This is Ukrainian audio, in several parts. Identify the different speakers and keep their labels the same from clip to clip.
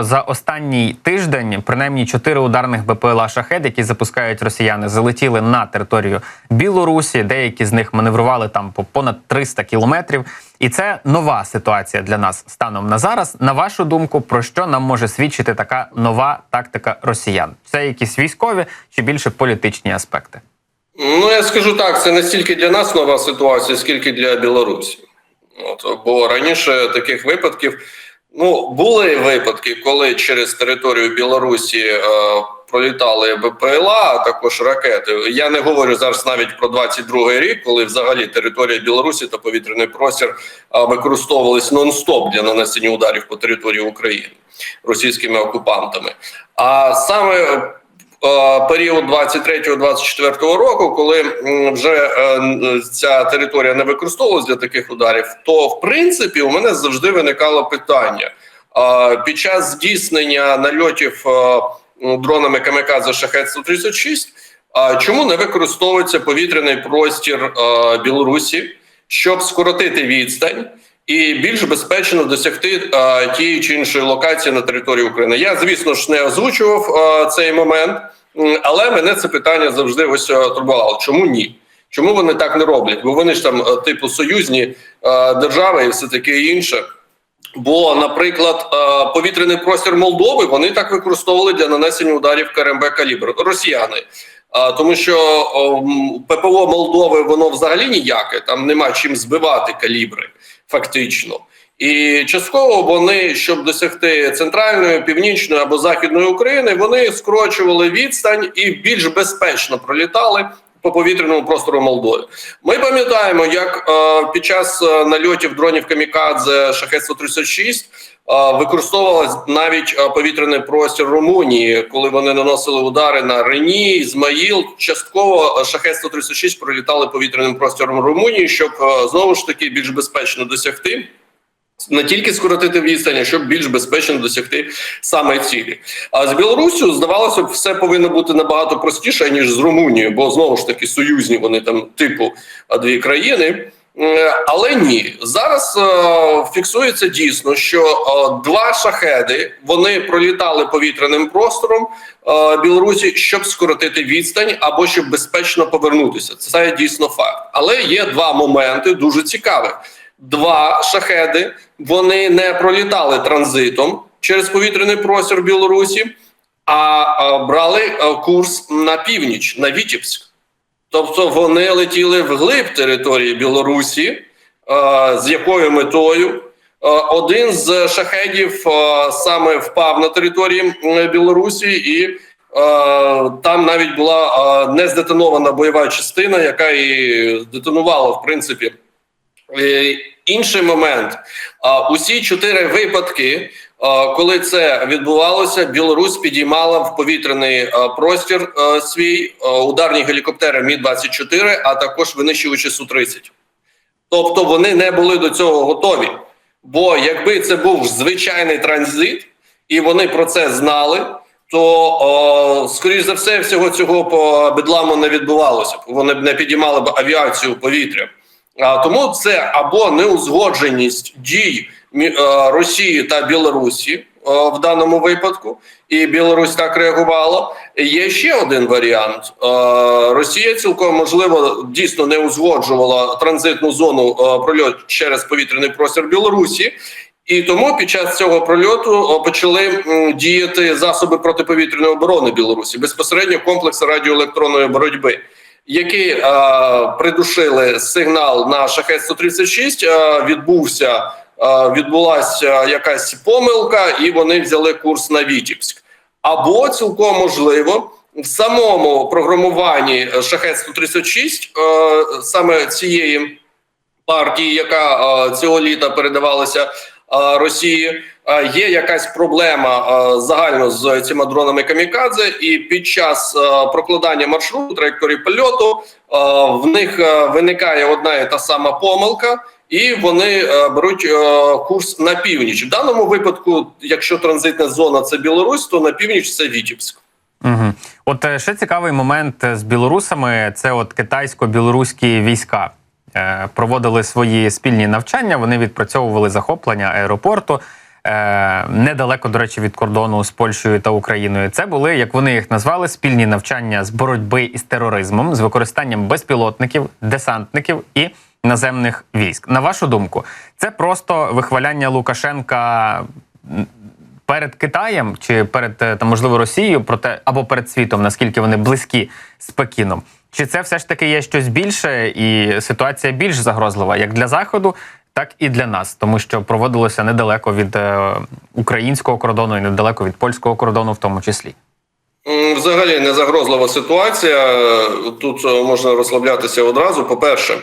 Speaker 1: За останній тиждень принаймні чотири ударних БПЛА шахет, які запускають росіяни, залетіли на територію Білорусі. Деякі з них маневрували там по понад 300 кілометрів. І це нова ситуація для нас станом на зараз. На вашу думку, про що нам може свідчити така нова тактика росіян? Це якісь військові чи більше політичні аспекти?
Speaker 2: Ну, я скажу так, це не стільки для нас нова ситуація, скільки для Білорусі. От, бо раніше таких випадків ну, були випадки, коли через територію Білорусі е, пролітали БПЛА, а також ракети. Я не говорю зараз навіть про 22-й рік, коли взагалі територія Білорусі та повітряний простір е, використовувались нон-стоп для нанесення ударів по території України російськими окупантами. А саме період 23-24 року, коли вже е, ця територія не використовувалась для таких ударів, то в принципі у мене завжди виникало питання під час здійснення нальотів е, дронами камікадзе шахет 136 а чому не використовується повітряний простір е, Білорусі, щоб скоротити відстань? І більш безпечно досягти а, тієї чи іншої локації на території України. Я, звісно ж, не озвучував а, цей момент, але мене це питання завжди ось турбувало. Чому ні? Чому вони так не роблять? Бо вони ж там, а, типу, союзні а, держави і все таке інше. Бо, наприклад, повітряний простір Молдови вони так використовували для нанесення ударів КРМБ калібр росіяни. Тому що ППО Молдови воно взагалі ніяке, там нема чим збивати калібри, фактично. І частково вони, щоб досягти центральної, північної або західної України, вони скорочували відстань і більш безпечно пролітали по повітряному простору Молдови. Ми пам'ятаємо, як е, під час е, нальотів дронів Камікадзе Шахет 136 е, використовувалась навіть повітряний простір Румунії, коли вони наносили удари на Рені, Ізмаїл. Частково Шахет 136 пролітали повітряним простором Румунії, щоб знову ж таки більш безпечно досягти. Не тільки скоротити відстань, а щоб більш безпечно досягти саме цілі. А з Білоруссю здавалося б, все повинно бути набагато простіше ніж з Румунією, бо знову ж таки союзні вони там типу дві країни. Е, Але ні, зараз е, фіксується дійсно, що е, два шахеди вони пролітали повітряним простором Білорусі, щоб скоротити відстань або щоб безпечно повернутися. Це дійсно факт. Але є два моменти дуже цікавих. Два шахеди вони не пролітали транзитом через повітряний простір Білорусі, а брали курс на північ, на Вітібськ. Тобто вони летіли вглиб території Білорусі, е, з якою метою Е, один з шахедів е, саме впав на території Білорусі, і там навіть була е, не здетонована бойова частина, яка і здетонувала в принципі. Інший момент: усі чотири випадки, коли це відбувалося, Білорусь підіймала в повітряний простір свій ударні гелікоптери Мі 24 а також винищувачі Су 30 Тобто вони не були до цього готові. Бо якби це був звичайний транзит, і вони про це знали, то скоріш за все, всього цього по бедламу не відбувалося. Вони б не підіймали б авіацію повітря. Тому це або неузгодженість дій Росії та Білорусі е, в даному випадку, і Білорусь так реагувала. Є ще один варіант: Е, Росія цілком можливо дійсно не узгоджувала транзитну зону е, прольот через повітряний простір Білорусі. І тому під час цього прольоту почали діяти засоби протиповітряної оборони Білорусі безпосередньо комплекси радіоелектронної боротьби, які е, придушили сигнал на шахет 136 е, Відбувся е, відбулася якась помилка, і вони взяли курс на Вітібськ. Або цілком можливо в самому програмуванні шахет 136 е, саме цієї партії, яка е, цього літа передавалася е, Росії. е, Є якась проблема е, загально з цими дронами камікадзе, і під час е, прокладання маршруту траєкторії польоту е, в них е, виникає одна і та сама помилка, і вони е, беруть е, курс на північ. В даному випадку, якщо транзитна зона це Білорусь, то на північ це Вітібськ.
Speaker 1: Угу. От е, ще цікавий момент з білорусами: це от китайсько-білоруські війська. Проводили свої спільні навчання. Вони відпрацьовували захоплення аеропорту. недалеко, до речі, від кордону з Польщею та Україною. Це були, як вони їх назвали, спільні навчання з боротьби із тероризмом з використанням безпілотників, десантників і наземних військ. На вашу думку, це просто вихваляння Лукашенка перед Китаєм чи перед е, там, можливо Росією, проте або перед світом, наскільки вони близькі з Пекіном. Чи це все ж таки є щось більше, і ситуація більш загрозлива як для заходу, так і для нас, тому що проводилося недалеко від е, українського кордону і недалеко від польського кордону, в тому числі.
Speaker 2: Взагалі не загрозлива ситуація. Тут е, можна розслаблятися одразу. По-перше, е,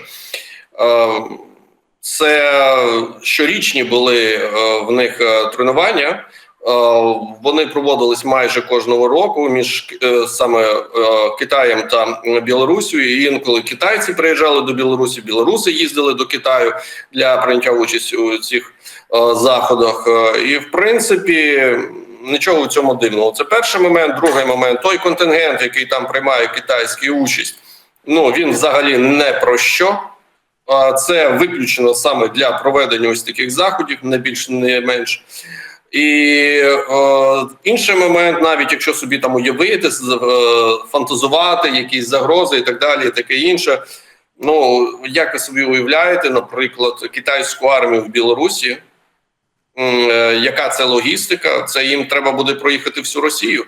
Speaker 2: це щорічні були е, в них е, тренування. Е, Вони проводились майже кожного року між е, саме е, Китаєм та Білорусією. І інколи китайці приїжджали до Білорусі, білоруси їздили до Китаю для прийняття участі у цих е, заходах. Е, І в принципі. Нічого в цьому дивного. Це перший момент. Другий момент той контингент, який там приймає китайську участь. Ну він взагалі не про що. Це виключено саме для проведення ось таких заходів, не більш не менш. І е, інший момент, навіть якщо собі там уявити, е, фантазувати, якісь загрози і так далі, і таке інше. Ну як ви собі уявляєте, наприклад, китайську армію в Білорусі, е, яка це логістика? Це їм треба буде проїхати всю Росію.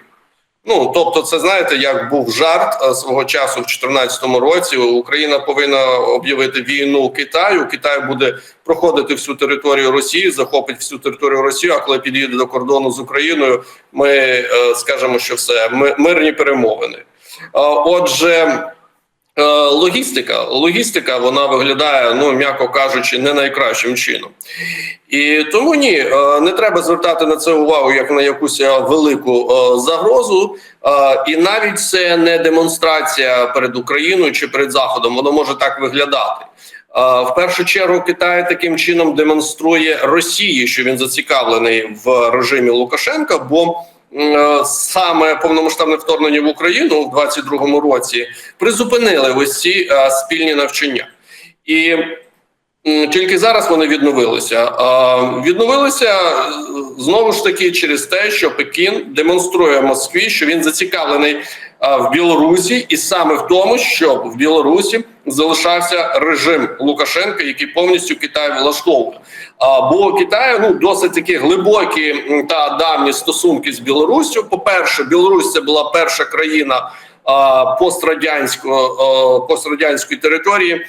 Speaker 2: Ну тобто, це знаєте, як був жарт свого часу в 2014 році. Україна повинна об'явити війну Китаю. Китай буде проходити всю територію Росії, захопить всю територію Росії. А коли під'їде до кордону з Україною, ми е, скажемо, що все ми, мирні перемовини. Отже. Е, Логістика, логістика, вона виглядає, ну м'яко кажучи, не найкращим чином, і тому ні, е, не треба звертати на це увагу як на якусь е, велику загрозу. І навіть це не демонстрація перед Україною чи перед Заходом. Воно може так виглядати. В першу чергу Китай таким чином демонструє Росії, що він зацікавлений в режимі Лукашенка, бо саме повномасштабне вторгнення в Україну в 22-му році призупинили ось ці е, спільні навчання. І тільки зараз вони відновилися. Відновилися е, знову ж таки через те, що Пекін демонструє Москві, що він зацікавлений в Білорусі, і саме в тому, щоб в Білорусі залишався режим Лукашенка, який повністю Китай влаштовує. А, Бо у Китаю ну досить такі глибокі та давні стосунки з Білоруссю. По перше, Білорусь це була перша країна пострадянського пострадянської території,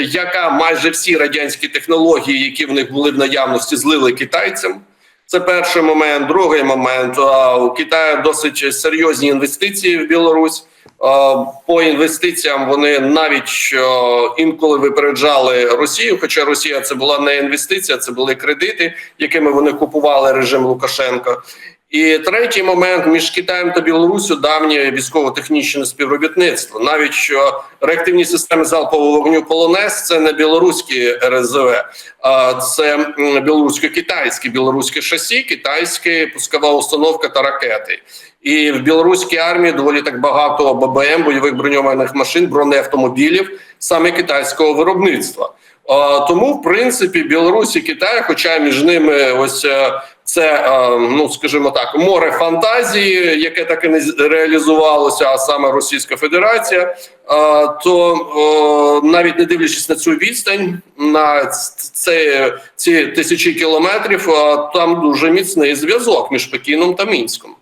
Speaker 2: яка майже всі радянські технології, які в них були в наявності, злили китайцям. Це перший момент. Другий момент у Китаю досить серйозні інвестиції в Білорусь. По інвестиціям вони навіть інколи випереджали Росію. Хоча Росія це була не інвестиція, це були кредити, якими вони купували режим Лукашенка. І третій момент між Китаєм та Білоруссю давнє військово-технічне співробітництво. Навіть що реактивні системи залпового вогню Полонез це не білоруські РСЗВ, а це білорусько-китайське, білоруське шасі, китайське пускова установка та ракети. І в білоруській армії доволі так багато ББМ, бойових броньованих машин, бронеавтомобілів саме китайського виробництва. Тому, в принципі, Білорусь і Китай, хоча між ними ось е, це, е, ну скажімо так, море фантазії, яке так і не реалізувалося, а саме Російська Федерація, е, то навіть не дивлячись на цю відстань, на це ці тисячі кілометрів, там дуже міцний зв'язок між Пекіном та Мінськом.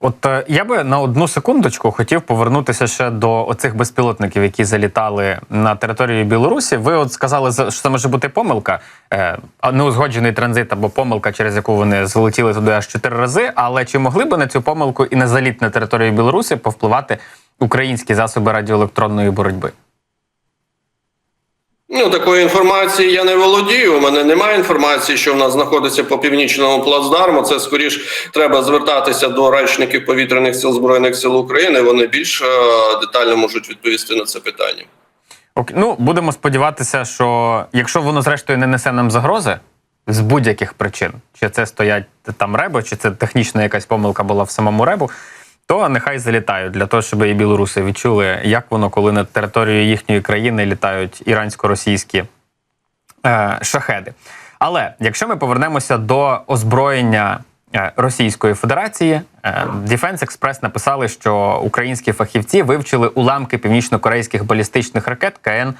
Speaker 1: От е, я би на одну секундочку хотів повернутися ще до оцих безпілотників, які залітали на територію Білорусі. Ви от сказали, що це може бути помилка, е, а неузгоджений транзит або помилка, через яку вони залетіли туди аж чотири рази. Але чи могли би на цю помилку і на заліт на територію Білорусі повпливати українські засоби радіоелектронної боротьби?
Speaker 2: Ну, такої інформації я не володію. У мене немає інформації, що в нас знаходиться по північному плацдарму. Це скоріш треба звертатися до речників повітряних сил збройних сил України. Вони більш е, детально можуть відповісти на це питання.
Speaker 1: Окей. Ну, будемо сподіватися, що якщо воно зрештою не несе нам загрози з будь-яких причин, чи це стоять там ребо, чи це технічна якась помилка була в самому ребу, то нехай залітають для того, щоб і білоруси відчули, як воно, коли на територію їхньої країни літають ірансько-російські е, шахеди. Але якщо ми повернемося до озброєння е, Російської Федерації, е, Defense Express написали, що українські фахівці вивчили уламки північно-корейських балістичних ракет КН.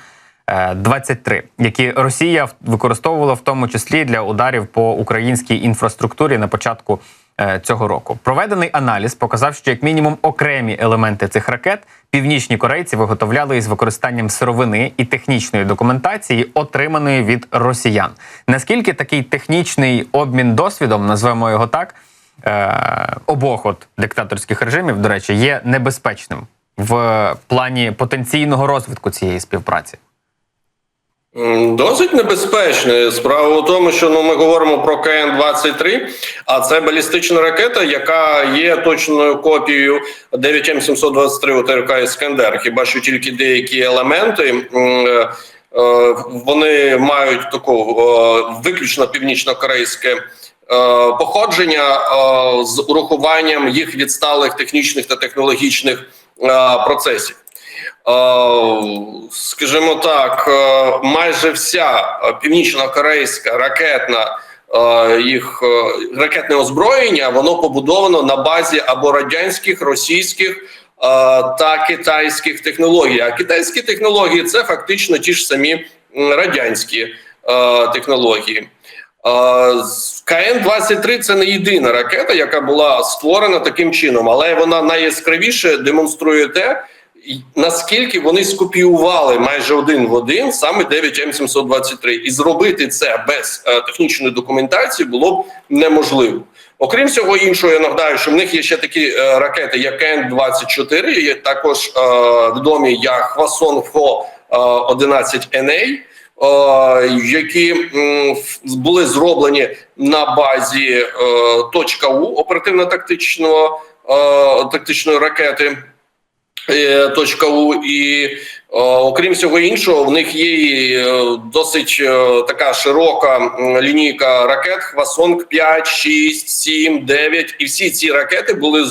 Speaker 1: 23, які Росія використовувала в тому числі для ударів по українській інфраструктурі на початку е, цього року. Проведений аналіз показав, що як мінімум окремі елементи цих ракет північні корейці виготовляли із використанням сировини і технічної документації, отриманої від росіян. Наскільки такий технічний обмін досвідом, назвемо його так, е, обох от диктаторських режимів, до речі, є небезпечним в плані потенційного розвитку цієї співпраці?
Speaker 2: Досить небезпечно. Справа в тому, що ну ми говоримо про КН-23, а це балістична ракета, яка є точною копією 9М723 ОТРК Іскандер. Хіба що тільки деякі елементи е, вони мають таку е, виключно північно-корейське е, походження з урахуванням їх відсталих технічних та технологічних процесів. Е, Скажімо так, е, майже вся північно-корейська ракетна е, їх ракетне озброєння воно побудовано на базі або радянських, російських та китайських технологій. А китайські технології це фактично ті ж самі радянські технології. КН-23 це не єдина ракета, яка була створена таким чином, але вона найяскравіше демонструє те, наскільки вони скопіювали майже один в один саме 9М723. І зробити це без е, технічної документації було б неможливо. Окрім всього іншого, я нагадаю, що в них є ще такі е, ракети, як КН-24, є також е, відомі як Хвасон Фо 11 NA, е, які були зроблені на базі е, точка У оперативно-тактичного е, тактичної ракети. Е, У і е, окрім всього іншого, в них є і, е, досить така широка лінійка ракет Хвасонг 5, 6, 7, 9. І всі ці ракети були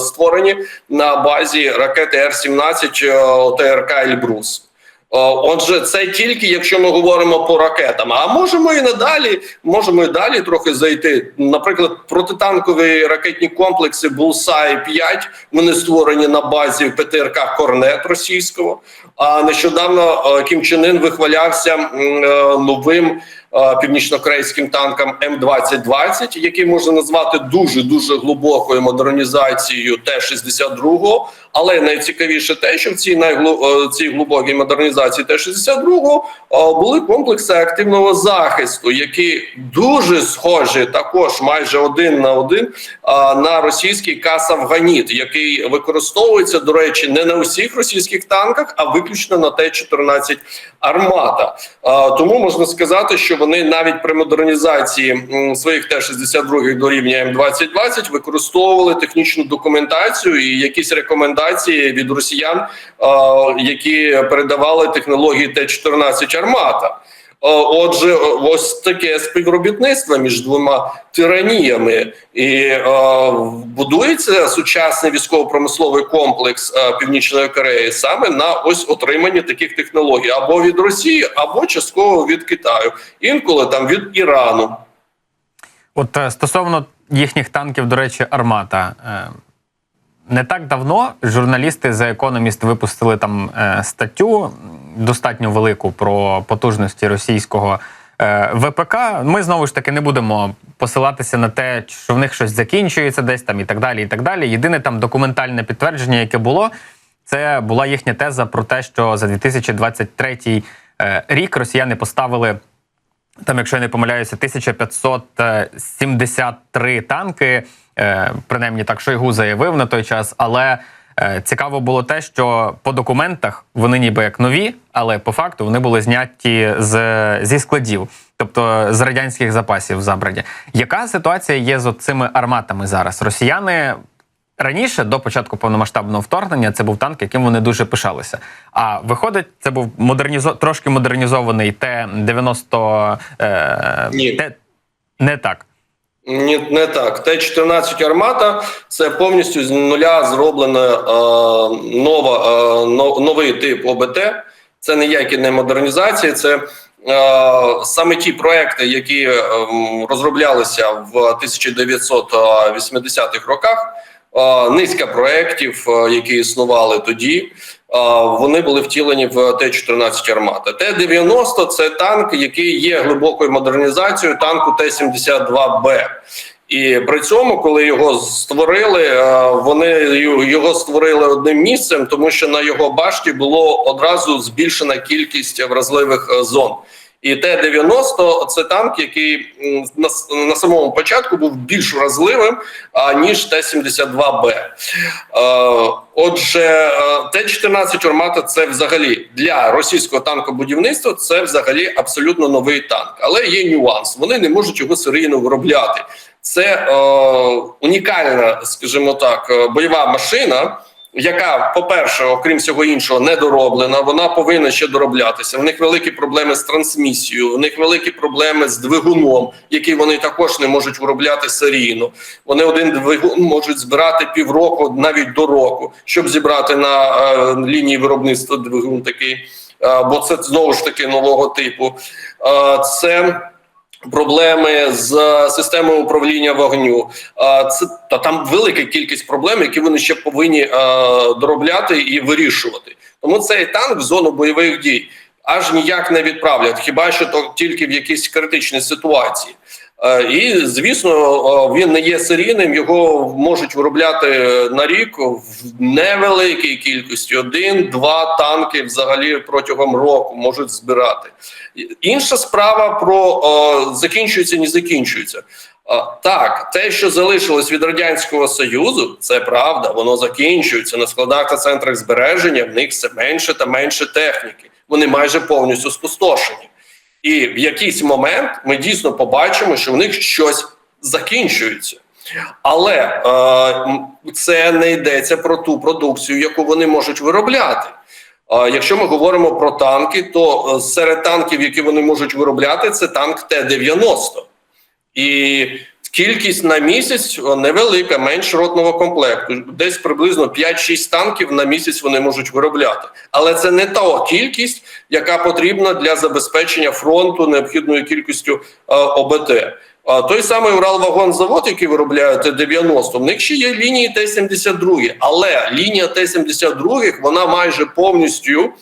Speaker 2: створені на базі ракети Р-17 е, ОТРК Ельбрус. О, Отже, це тільки якщо ми говоримо по ракетам. А можемо і надалі, можемо і далі трохи зайти. Наприклад, протитанкові ракетні комплекси Булсай 5 вони створені на базі ПТРК Корнет російського. А нещодавно е, Кім Чен Ын вихвалявся е, новим е, північнокорейським танком М2020, який можна назвати дуже дуже глибокою модернізацією Т-62. Але найцікавіше те, що в цій найглу... е, цій глибокій модернізації Т-62 е, були комплекси активного захисту, які дуже схожі також майже один на один е, на російський кас Афганіт, який використовується, до речі, не на усіх російських танках, а виключно на Т-14 Армата. Е, Тому можна сказати, що вони навіть при модернізації своїх Т-62 до рівня М2020 використовували технічну документацію і якісь рекомендації від росіян, які передавали технології Т-14 Армата. Е, Отже, ось таке співробітництво між двома тираніями, і е, будується сучасний військово-промисловий комплекс е, Північної Кореї саме на ось отриманні таких технологій або від Росії, або частково від Китаю, інколи там від Ірану.
Speaker 1: От е, стосовно їхніх танків, до речі, армата. Е, Не так давно журналісти The Economist випустили там е, статтю достатньо велику про потужності російського е, ВПК. Ми знову ж таки не будемо посилатися на те, що в них щось закінчується десь там і так далі. І так далі. Єдине там документальне підтвердження, яке було, це була їхня теза про те, що за 2023 е, рік росіяни поставили там, якщо я не помиляюся, 1573 танки. Е, принаймні так Шойгу заявив на той час. Але цікаво було те, що по документах вони ніби як нові, але по факту вони були зняті з, зі складів, тобто з радянських запасів забрані. Яка ситуація є з цими арматами зараз? Росіяни. Раніше до початку повномасштабного вторгнення це був танк, яким вони дуже пишалися. А виходить, це був модернізо... трошки модернізований Т-90... Е...
Speaker 2: Ні.
Speaker 1: Т... Не так.
Speaker 2: Ні, не так. Т-14 армата це повністю з нуля зроблена е, нова, е, новий тип ОБТ. Це ніякі не модернізації, це е, саме ті проекти, які ем, розроблялися в 1980-х роках, е, низка проєктів, е, які існували тоді, е, вони були втілені в Т-14 «Армата». Т-90 – це танк, який є глибокою модернізацією танку Т-72Б. І при цьому, коли його створили, вони його створили одним місцем, тому що на його башті було одразу збільшена кількість вразливих е, зон. І Т-90 – це танк, який на, на самому початку був більш вразливим ніж Т-72Б. Е, Отже, е, Т-14 «Армата» – це взагалі для російського танкобудівництва це взагалі абсолютно новий танк. Але є нюанс: вони не можуть його серійно виробляти. Це е, унікальна, скажімо так, е, бойова машина. Яка, по-перше, окрім всього іншого, недороблена, вона повинна ще дороблятися. В них великі проблеми з трансмісією, в них великі проблеми з двигуном, який вони також не можуть виробляти серійно. Вони один двигун можуть збирати півроку, навіть до року, щоб зібрати на е, лінії виробництва двигун такий, е, бо це знову ж таки нового типу. Е, це Проблеми з системою управління вогню, А, це та там велика кількість проблем, які вони ще повинні е, доробляти і вирішувати. Тому цей танк в зону бойових дій аж ніяк не відправлять, хіба що то тільки в якійсь критичній ситуації. Е, І звісно, е, він не є серійним. Його можуть виробляти на рік в невеликій кількості один-два танки взагалі протягом року можуть збирати. Інша справа про е, закінчується, не закінчується. Так, те, що залишилось від радянського союзу, це правда. Воно закінчується на складах та центрах збереження. В них все менше та менше техніки. Вони майже повністю спустошені. І в якийсь момент ми дійсно побачимо, що в них щось закінчується. Але е, це не йдеться про ту продукцію, яку вони можуть виробляти. Е, якщо ми говоримо про танки, то е, серед танків, які вони можуть виробляти, це танк Т-90. І кількість на місяць невелика, менш ротного комплекту. Десь приблизно 5-6 танків на місяць вони можуть виробляти. Але це не та кількість, яка потрібна для забезпечення фронту необхідною кількістю е, ОБТ. А той самий Уралвагонзавод, який виробляє Т-90, в них ще є лінії Т-72, але лінія Т-72 вона майже повністю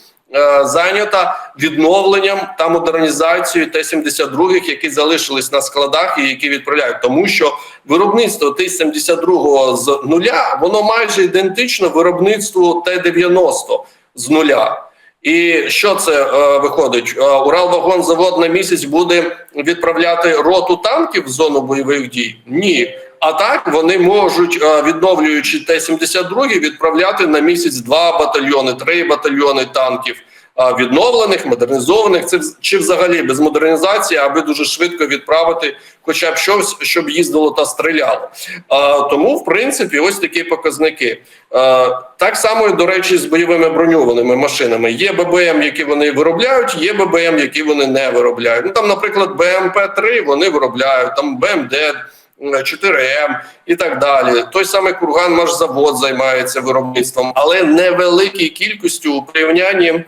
Speaker 2: зайнята відновленням та модернізацією Т-72, які залишились на складах і які відправляють, тому що виробництво Т-72 з нуля воно майже ідентично виробництву Т-90 з нуля. І що це е, виходить? Е, Уралвагонзавод на місяць буде відправляти роту танків в зону бойових дій? Ні. А так вони можуть, е, відновлюючи Т-72, відправляти на місяць два батальйони, три батальйони танків відновлених, модернізованих. Це чи взагалі без модернізації, аби дуже швидко відправити хоча б щось, щоб їздило та стріляло. Е, Тому, в принципі, ось такі показники. Так само, до речі, з бойовими броньованими машинами. Є ББМ, які вони виробляють, є ББМ, які вони не виробляють. Ну там, наприклад, БМП-3 вони виробляють, там БМД. 4М і так далі. Той самий Курган Машзавод займається виробництвом, але невеликій кількістю у порівнянні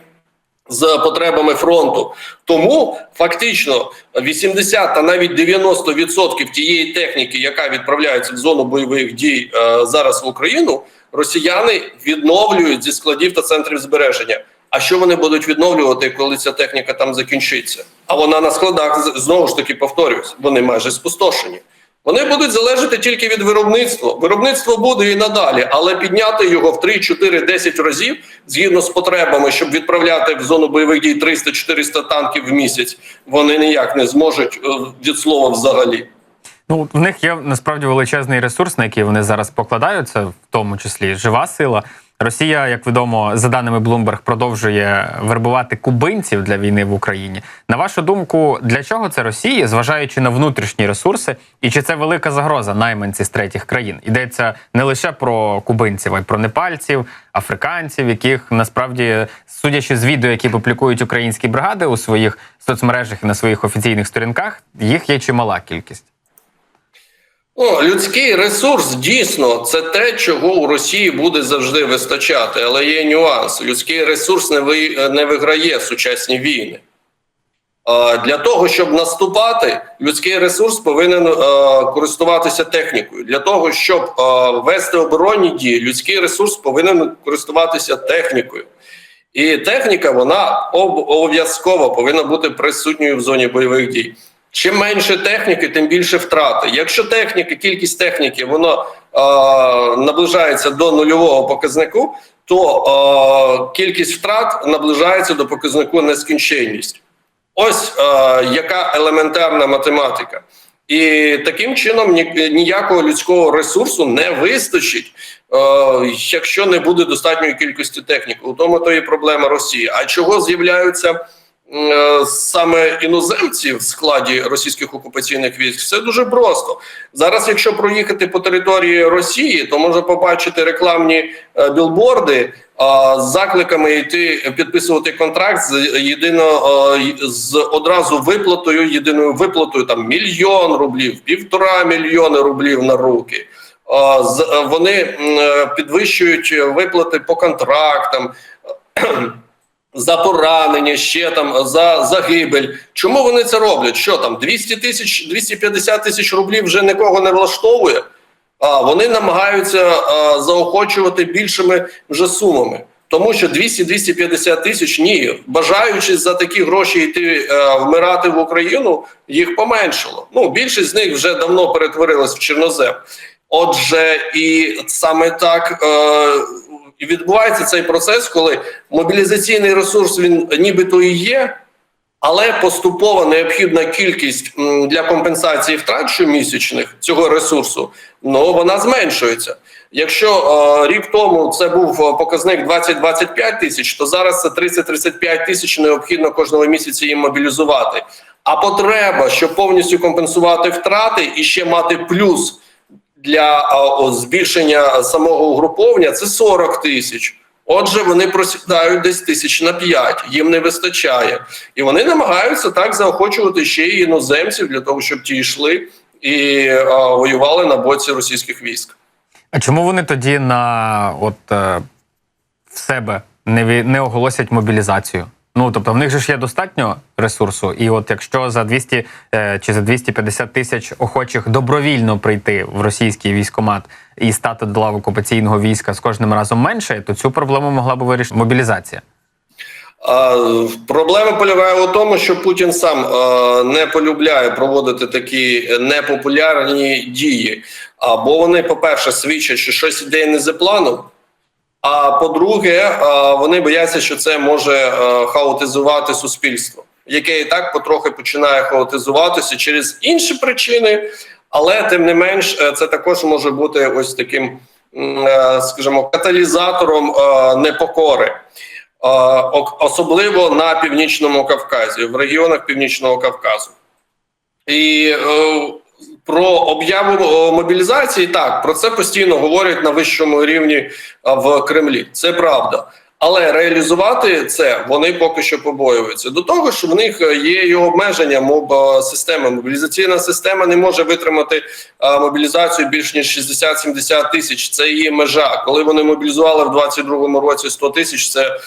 Speaker 2: з потребами фронту. Тому фактично 80 та навіть 90% тієї техніки, яка відправляється в зону бойових дій е, зараз в Україну, росіяни відновлюють зі складів та центрів збереження. А що вони будуть відновлювати, коли ця техніка там закінчиться? А вона на складах знову ж таки повторюсь, вони майже спустошені. Вони будуть залежати тільки від виробництва. Виробництво буде і надалі, але підняти його в 3, 4, 10 разів згідно з потребами, щоб відправляти в зону бойових дій 300-400 танків в місяць, вони ніяк не зможуть е, від слова взагалі.
Speaker 1: Ну, в них є насправді величезний ресурс, на який вони зараз покладаються, в тому числі жива сила. Росія, як відомо, за даними Bloomberg, продовжує вербувати кубинців для війни в Україні. На вашу думку, для чого це Росії, зважаючи на внутрішні ресурси, і чи це велика загроза найманці з третіх країн? Йдеться не лише про кубинців, а й про непальців, африканців, яких насправді, судячи з відео, які публікують українські бригади у своїх соцмережах і на своїх офіційних сторінках, їх є чимала кількість.
Speaker 2: Ну, людський ресурс дійсно це те, чого у Росії буде завжди вистачати, але є нюанс. Людський ресурс не ви не виграє сучасні війни. Для того, щоб наступати, людський ресурс повинен е, користуватися технікою. Для того, щоб е, вести оборонні дії, людський ресурс повинен користуватися технікою. І техніка вона об- обов'язково повинна бути присутньою в зоні бойових дій. Чим менше техніки, тим більше втрати. Якщо техніка, кількість техніки воно е, наближається до нульового показнику, то е, кількість втрат наближається до показнику нескінченність. Ось е, яка елементарна математика. І таким чином ніякого людського ресурсу не вистачить, е, якщо не буде достатньої кількості техніки. У тому то і проблема Росії. А чого з'являються саме іноземці в складі російських окупаційних військ? Все дуже просто. Зараз, якщо проїхати по території Росії, то можна побачити рекламні е, білборди з закликами йти підписувати контракт з єдино е, з одразу виплатою, єдиною виплатою там мільйон рублів, півтора мільйони рублів на руки. З- е, Вони е, підвищують виплати по контрактам. За поранення, ще там за загибель. Чому вони це роблять? Що там 200 тисяч, 250 тисяч рублів вже нікого не влаштовує? А вони намагаються а, заохочувати більшими вже сумами. Тому що 200-250 тисяч ні, бажаючи за такі гроші йти е, вмирати в Україну, їх поменшало. Ну більшість з них вже давно перетворилась в чорнозем. Отже, і саме так е, і відбувається цей процес, коли мобілізаційний ресурс він нібито і є, але поступово необхідна кількість для компенсації втрат щомісячних цього ресурсу, ну вона зменшується. Якщо е, рік тому це був е, показник 20-25 тисяч, то зараз це 30-35 тисяч необхідно кожного місяця їм мобілізувати. А потреба, щоб повністю компенсувати втрати і ще мати плюс для збільшення самого угруповання, це 40 тисяч. Отже, вони просідають десь тисяч на 5, їм не вистачає. І вони намагаються так заохочувати ще й іноземців для того, щоб ті йшли і е, воювали на боці російських військ.
Speaker 1: А чому вони тоді на от е, в себе не, не оголосять мобілізацію? Ну тобто в них же ж є достатньо ресурсу, і от якщо за 200 е, чи за 250 тисяч охочих добровільно прийти в російський військомат і стати до лав окупаційного війська з кожним разом менше, то цю проблему могла б вирішити мобілізація.
Speaker 2: А, Проблема полягає у тому, що Путін сам е, не полюбляє проводити такі непопулярні дії. Або вони, по-перше, свідчать, що щось іде не за планом. А по-друге, е, вони бояться, що це може е, хаотизувати суспільство, яке і так потрохи починає хаотизуватися через інші причини, але тим не менш, е, це також може бути ось таким, скажімо, каталізатором непокори. Особливо на північному Кавказі, в регіонах Північного Кавказу. І про об'яву е, мобілізації так про це постійно говорять на вищому рівні е, в Кремлі. Це правда. Але реалізувати це вони поки що побоюються. До того ж, в них є і обмеження моб е, системи. Мобілізаційна система не може витримати е, мобілізацію більш ніж 60-70 тисяч. Це її межа. Коли вони мобілізували в 22-му році 100 тисяч, це е,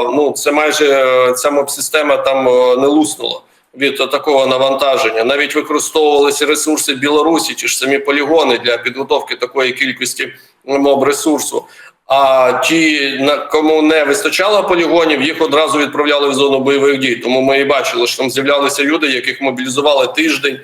Speaker 2: ну це майже е, ця моб-система там е, не луснула від такого навантаження. Навіть використовувалися ресурси Білорусі, ті ж самі полігони для підготовки такої кількості моб ресурсу. А ті, на кому не вистачало полігонів, їх одразу відправляли в зону бойових дій. Тому ми і бачили, що там з'являлися люди, яких мобілізували тиждень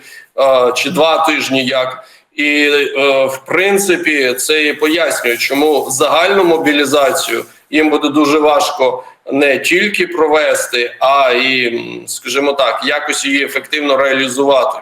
Speaker 2: чи два тижні. Як і е, в принципі це і пояснює, чому загальну мобілізацію їм буде дуже важко не тільки провести, а і, скажімо так, якось її ефективно реалізувати.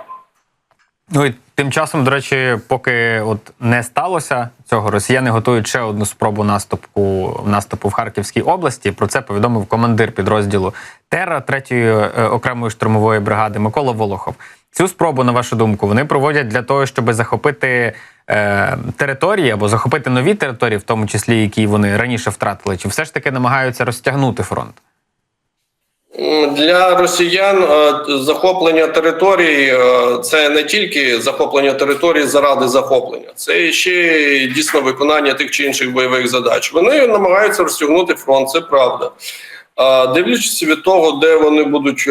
Speaker 1: Ну і тим часом, до речі, поки от не сталося цього, росіяни готують ще одну спробу наступу наступу в Харківській області. Про це повідомив командир підрозділу Терра 3-ї е, окремої штурмової бригади Микола Волохов. Цю спробу, на вашу думку, вони проводять для того, щоб захопити е, території або захопити нові території, в тому числі які вони раніше втратили, чи все ж таки намагаються розтягнути фронт?
Speaker 2: Для росіян е, захоплення території е, це не тільки захоплення території заради захоплення, це ще дійсно виконання тих чи інших бойових задач. Вони намагаються розтягнути фронт, це правда. Дивлячись від того, де вони будуть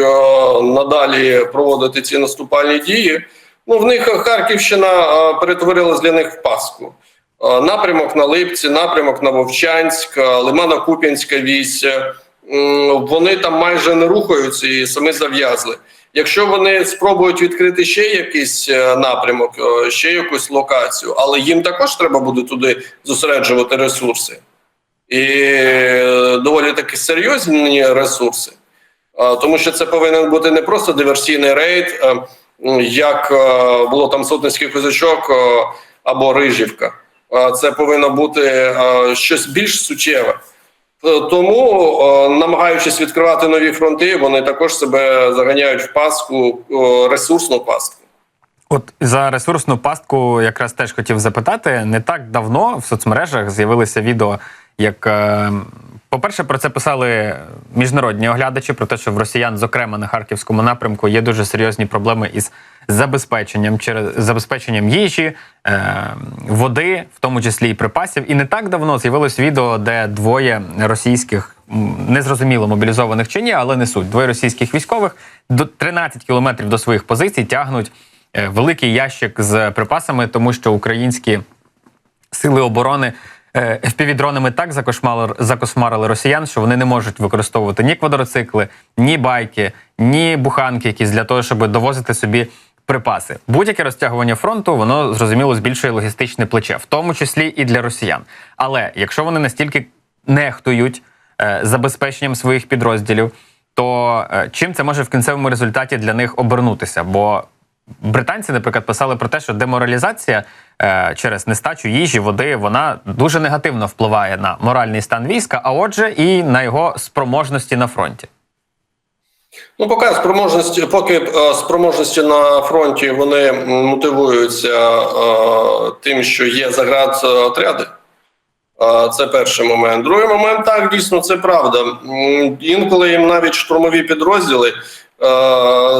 Speaker 2: надалі проводити ці наступальні дії, ну в них Харківщина е, перетворилась для них в паску. Е, Напрямок на Липці, напрямок на Вовчанськ, е, Лимано-Куп'янська вісь. Вони там майже не рухаються і самі зав'язли. Якщо вони спробують відкрити ще якийсь напрямок, ще якусь локацію, але їм також треба буде туди зосереджувати ресурси і доволі таки серйозні ресурси, тому що це повинен бути не просто диверсійний рейд, як е, було там сотницький козачок е, або Рижівка. Е, Це повинно бути щось більш сучеве. Е, Тому, намагаючись відкривати нові фронти, вони також себе заганяють в пастку, е, ресурсну пастку.
Speaker 1: От за ресурсну пастку якраз теж хотів запитати. Не так давно в соцмережах з'явилися відео, як, по-перше, про це писали міжнародні оглядачі, про те, що в росіян, зокрема на харківському напрямку, є дуже серйозні проблеми із забезпеченням через забезпеченням їжі, е, води, в тому числі і припасів. І не так давно з'явилось відео, де двоє російських незрозуміло мобілізованих чи ні, але не суть. Двоє російських військових до 13 кілометрів до своїх позицій тягнуть е, великий ящик з припасами, тому що українські сили оборони FPV-дронами так закошмали, закошмарили росіян, що вони не можуть використовувати ні квадроцикли, ні байки, ні буханки, якісь для того, щоб довозити собі припаси. Будь-яке розтягування фронту, воно зрозуміло збільшує логістичне плече, в тому числі і для росіян. Але якщо вони настільки нехтують е, забезпеченням своїх підрозділів, то е, чим це може в кінцевому результаті для них обернутися? Бо британці, наприклад, писали про те, що деморалізація е, через нестачу їжі, води, вона дуже негативно впливає на моральний стан війська, а отже, і на його спроможності на фронті.
Speaker 2: Ну, поки спроможності, поки е, спроможності на фронті вони мотивуються е, тим, що є заград е, отряди. Е, Це перший момент. Другий момент, так, дійсно, це правда. Інколи їм навіть штурмові підрозділи е,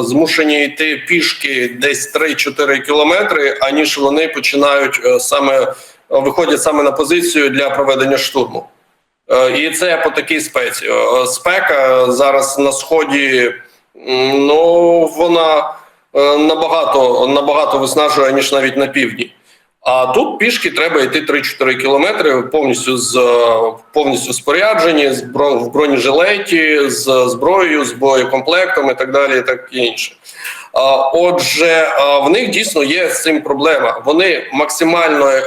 Speaker 2: змушені йти пішки десь 3-4 кілометри, аніж вони починають е, саме виходять саме на позицію для проведення штурму. Е, І це по такій спеці. Е, Спека зараз на сході, ну вона е, набагато набагато виснажує ніж навіть на півдні. А тут пішки треба йти 3-4 кілометри повністю з е, повністю споряджені, з в бронежилеті, з зброєю, з боєкомплектом і так далі, і так інше. Отже, в них дійсно є з цим проблема. Вони максимально е,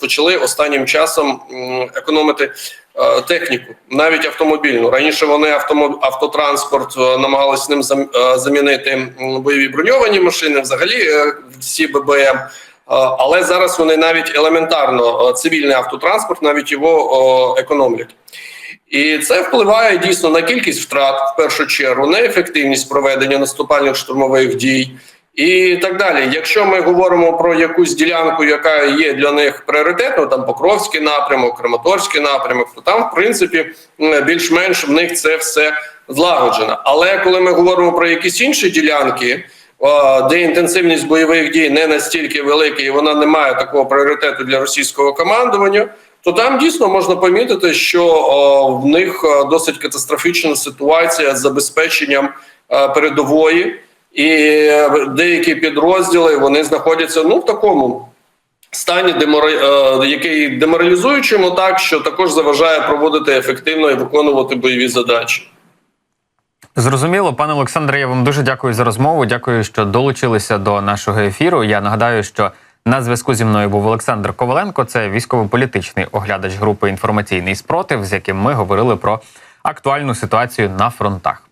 Speaker 2: почали останнім часом економити е, техніку, навіть автомобільну. Раніше вони автотранспорт е, намагалися ним зам- е, замінити бойові броньовані машини, взагалі е, всі ББМ. Е, Але зараз вони навіть елементарно е, цивільний автотранспорт, навіть його економлять. І це впливає дійсно на кількість втрат в першу чергу, на ефективність проведення наступальних штурмових дій і так далі. Якщо ми говоримо про якусь ділянку, яка є для них пріоритетною, там Покровський напрямок, Краматорський напрямок, то там, в принципі, більш-менш в них це все злагоджено. Але коли ми говоримо про якісь інші ділянки, де інтенсивність бойових дій не настільки велика і вона не має такого пріоритету для російського командування, то там дійсно можна помітити, що в них е, досить катастрофічна ситуація з забезпеченням е, передової, і е, деякі підрозділи вони знаходяться ну в такому стані, демора... який деморалізуючому, так що також заважає проводити ефективно і виконувати бойові задачі.
Speaker 1: Зрозуміло, пане Олександре, я вам дуже дякую за розмову. Дякую, що долучилися до нашого ефіру. Я нагадаю, що на зв'язку зі мною був Олександр Коваленко, це військово-політичний оглядач групи інформаційний спротив, з яким ми говорили про актуальну ситуацію на фронтах.